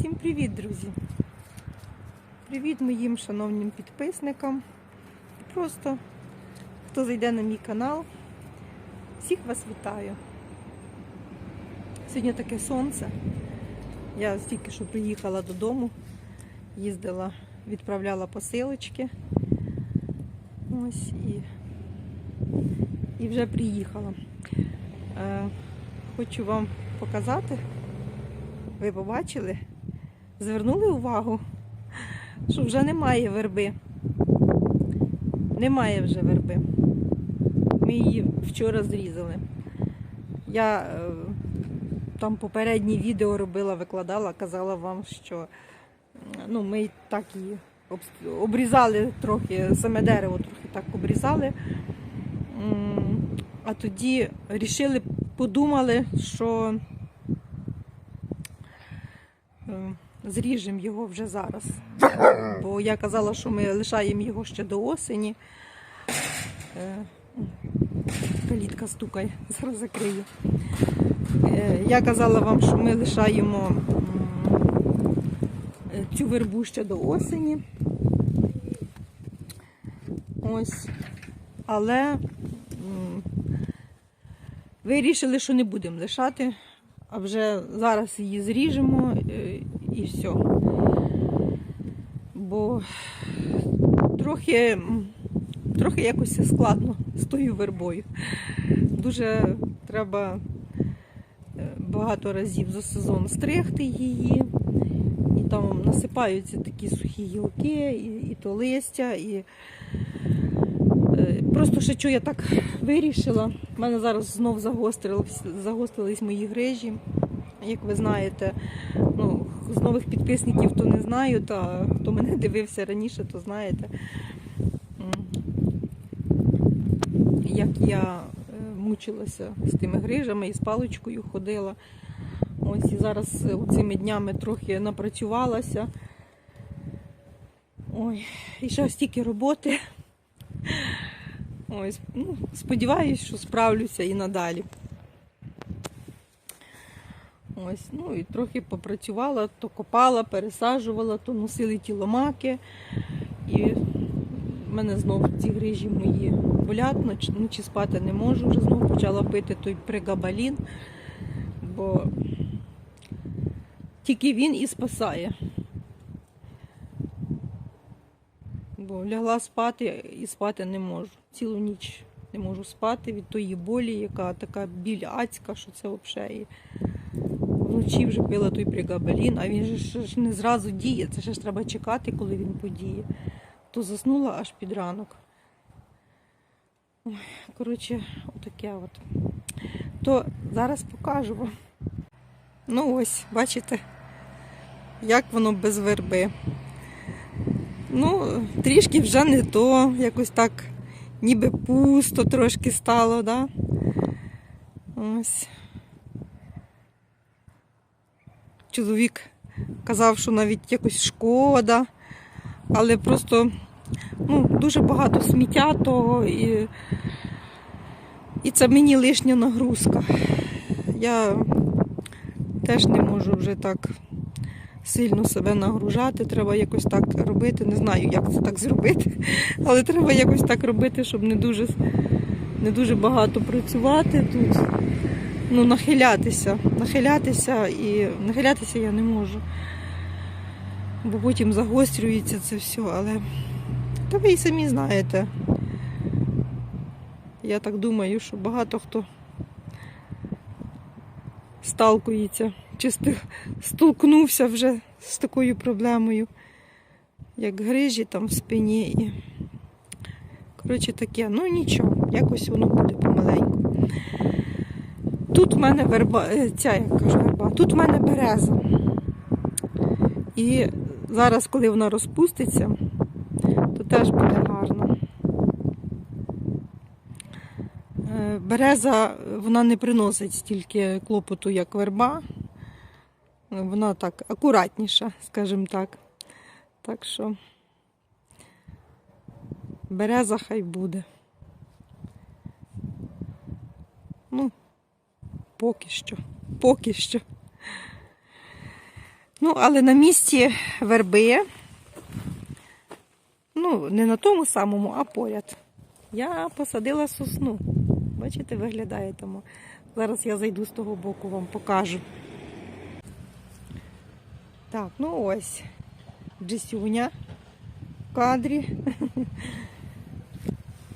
Всім привіт, друзі! Привіт моїм шановним підписникам. Просто хто зайде на мій канал. Всіх вас вітаю. Сьогодні таке сонце. Я тільки що приїхала додому, їздила, відправляла посилочки. Ось і, і вже приїхала. Е, хочу вам показати. Ви побачили? Звернули увагу, що вже немає верби. Немає вже верби. Ми її вчора зрізали. Я е, там попереднє відео робила, викладала, казала вам, що ну, ми так її обрізали трохи, саме дерево трохи так обрізали. А тоді рішили, подумали, що е, зріжемо його вже зараз. Бо я казала, що ми лишаємо його ще до осені. Е, Калітка стукає, зараз закрию. Е, Я казала вам, що ми лишаємо е, цю вербу ще до осені. Ось. Але вирішили, що не будемо лишати, а вже зараз її зріжемо е, і все. Бо трохи, трохи якось складно з тою вербою. Дуже треба е, багато разів за сезон стригти її. І там насипаються такі сухі гілки, і, і то листя, і Просто ще що я так вирішила. У мене зараз знов загострились, мої грижі. Як ви знаєте, ну, з нових підписників то не знаю, та хто мене дивився раніше, то знаєте. Як я е, мучилася з тими грижами і з паличкою ходила. Ось і зараз е, цими днями трохи напрацювалася. Ой, і ще стільки роботи. Ось, ну, сподіваюсь, що справлюся і надалі. Ось, ну і трохи попрацювала, то копала, пересаджувала, то носили ті ломаки. І в мене знов ці грижі мої болять, ноч- ночі спати не можу, вже знов почала пити той пригабалін, бо тільки він і спасає. Бо лягла спати і спати не можу. Цілу ніч не можу спати від тої болі, яка така біль адська, що це взагалі. Вночі вже пила той пригабелін, а він же ж не зразу діє. Це ж треба чекати, коли він подіє. То заснула аж під ранок. Коротше, отаке от. То зараз покажу вам. Ну ось, бачите, як воно без верби. Ну, трішки вже не то, якось так, ніби пусто трошки стало, да? Ось. Чоловік казав, що навіть якось шкода, але просто ну, дуже багато сміття того і, і це мені лишня нагрузка. Я теж не можу вже так сильно себе нагружати, треба якось так робити. Не знаю, як це так зробити, але треба якось так робити, щоб не дуже, не дуже багато працювати тут. Ну, нахилятися, нахилятися і нахилятися я не можу. Бо потім загострюється це все, але та ви і самі знаєте. Я так думаю, що багато хто сталкується, чи ст- столкнувся вже з такою проблемою, як грижі там в спині. І... Коротше таке, ну нічого, якось воно буде помаленьку. Тут в мене верба, е, ця, як кажу, верба, тут в мене береза. І зараз, коли вона розпуститься, то теж буде гарно. Е, Береза вона не приносить стільки клопоту, як верба. Вона так акуратніша, скажімо так. Так що береза хай буде. Ну, поки що. Поки що. Ну, але на місці верби, ну, не на тому самому, а поряд. Я посадила сосну. Бачите, виглядає тому. Зараз я зайду з того боку, вам покажу. Так, ну ось. Джесюня в кадрі.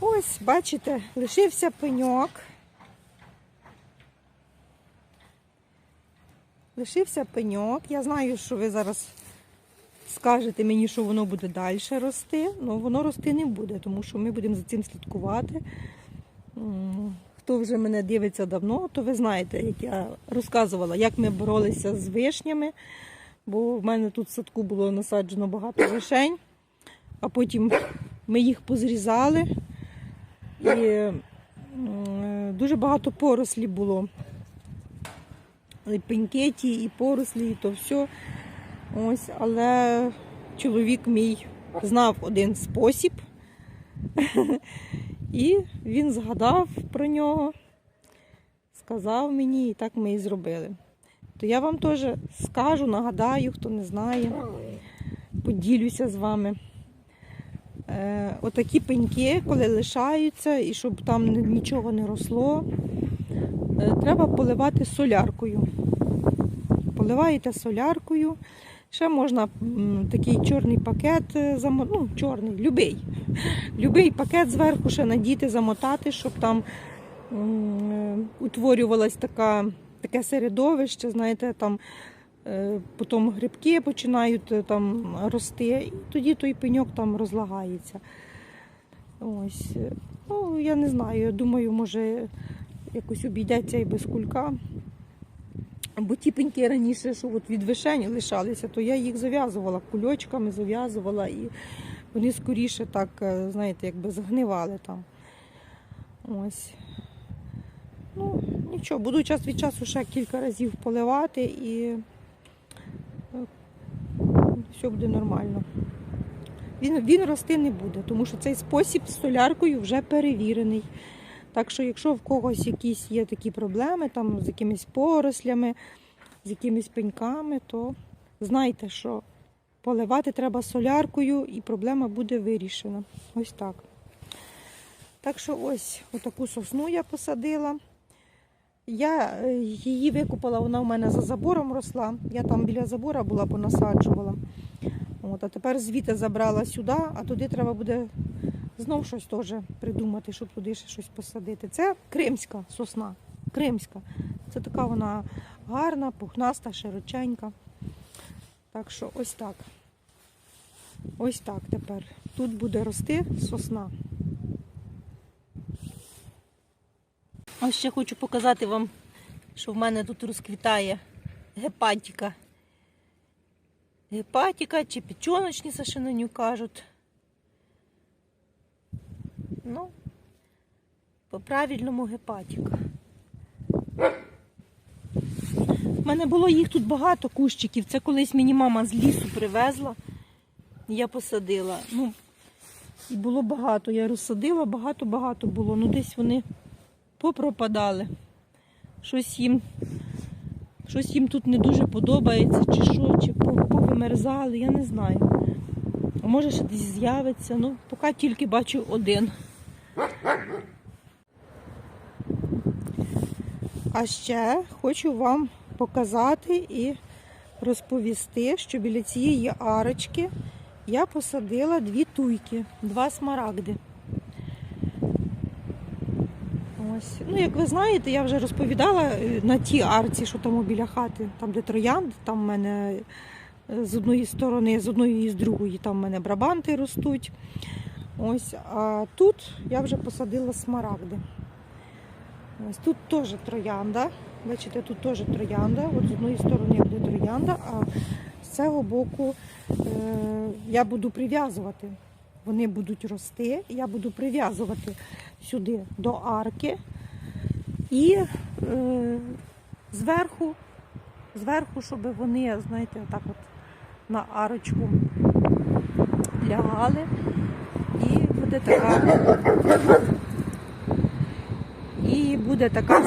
Ось, бачите, лишився пеньок. Лишився пеньок. Я знаю, що ви зараз скажете мені, що воно буде далі рости, але воно рости не буде, тому що ми будемо за цим слідкувати. Хто вже мене дивиться давно, то ви знаєте, як я розказувала, як ми боролися з вишнями, бо в мене тут в садку було насаджено багато вишень, а потім ми їх позрізали. І дуже багато порослі було. І пеньки і порослі, і то все. Ось, але чоловік мій знав один спосіб. І він згадав про нього, сказав мені, і так ми і зробили. То я вам теж скажу, нагадаю, хто не знає, поділюся з вами. Е, отакі пеньки, коли лишаються, і щоб там нічого не росло, е, треба поливати соляркою. Поливаєте соляркою. Ще можна такий чорний пакет, е, ну, чорний, любий. Любий пакет зверху ще надіти, замотати, щоб там е, утворювалось така, таке середовище, знаєте, там е, потім грибки починають там рости, і тоді той пеньок там розлагається. Ось. Ну, я не знаю, я думаю, може якось обійдеться і без кулька. Бо ті пеньки раніше, що от від вишень лишалися, то я їх зав'язувала кульочками, зав'язувала і вони скоріше так, е, знаєте, якби згнивали там. Ось. Ну, нічого, буду час від часу ще кілька разів поливати і е, все буде нормально. Він, він рости не буде, тому що цей спосіб з соляркою вже перевірений. Так що, якщо в когось якісь є такі проблеми, там з якимись порослями, з якимись пеньками, то знайте, що поливати треба соляркою і проблема буде вирішена. Ось так. Так що ось отаку сосну я посадила. Я е, її викопала, вона в мене за забором росла. Я там біля забора була, понасаджувала. От, а тепер звідти забрала сюди, а туди треба буде знов щось теж придумати, щоб туди ще щось посадити. Це кримська сосна. Кримська. Це така вона гарна, пухнаста, широченька. Так що ось так. Ось так тепер. Тут буде рости сосна. Ось ще хочу показати вам, що в мене тут розквітає гепатіка. Гепатіка чи печоночниця, ще на нього кажуть. Ну, по-правильному гепатіка. У мене було їх тут багато кущиків. Це колись мені мама з лісу привезла. Я посадила. Ну, і було багато. Я розсадила, багато-багато було. Ну, десь вони попропадали. Щось їм, щось їм тут не дуже подобається, чи що, чи по- повимерзали, я не знаю. А може ще десь з'явиться. Ну, поки тільки бачу один. А ще хочу вам показати і розповісти, що біля цієї арочки я посадила дві туйки, два смарагди. Ось. Ну, як ви знаєте, я вже розповідала е, на тій арці, що там біля хати, там де троянд, там в мене е, з одної сторони, з одної і з другої, там в мене брабанти ростуть. Ось, а тут я вже посадила смарагди. Ось тут теж троянда. Бачите, тут теж троянда. От з одної сторони буде троянда, а з цього боку е, я буду прив'язувати. Вони будуть рости, я буду прив'язувати сюди до арки і е, зверху, зверху, щоб вони, знаєте, отак от на арочку лягали. Буде така. І буде така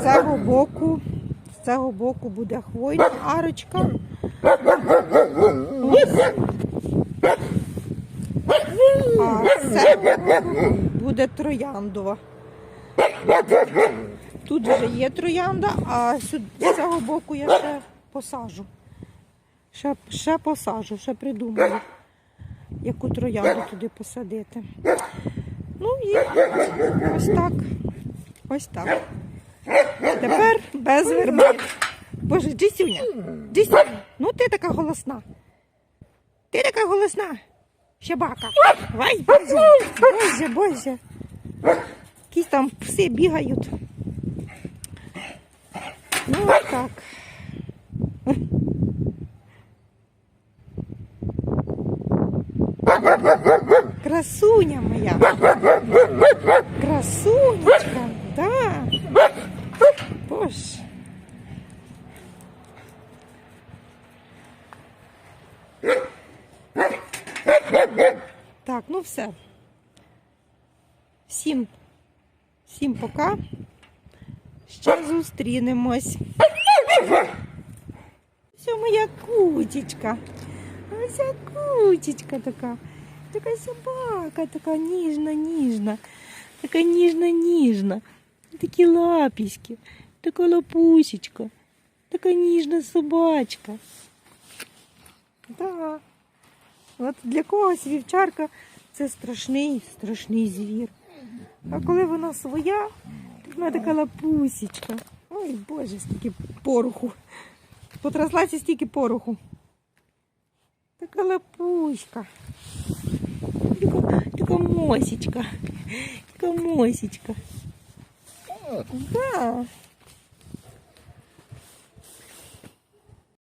з цього боку, з цього боку буде хвойна арочка, А це буде трояндова. Тут вже є троянда, а сюди, з цього боку я ще посажу. Ще, ще посажу, ще придумаю, яку троянду туди посадити. Ну і ось так. Ось так. Тепер без верби. Боже, Джисюня, Джисюня, ну ти така голосна. Ти така голосна. Щебака. Ай, боже, боже, боже. Якісь там пси бігають. Ну, так. Красуня моя. Красунечка, да. Боже. Так, ну все. Всім, всім пока. Ще зустрінемось. Все моя кутічка. Ось кутічка така. Така собака, така ніжна, ніжна. Така ніжна, ніжна. Такі лапіськи, така лапусечка, така ніжна собачка. Да. От для когось вівчарка це страшний, страшний звір. А коли вона своя, то вона така лапусечка. Ой, Боже, стільки пороху. Потраслася стільки пороху. Така лапуська. Така, така мосічка. Мосічка. Да.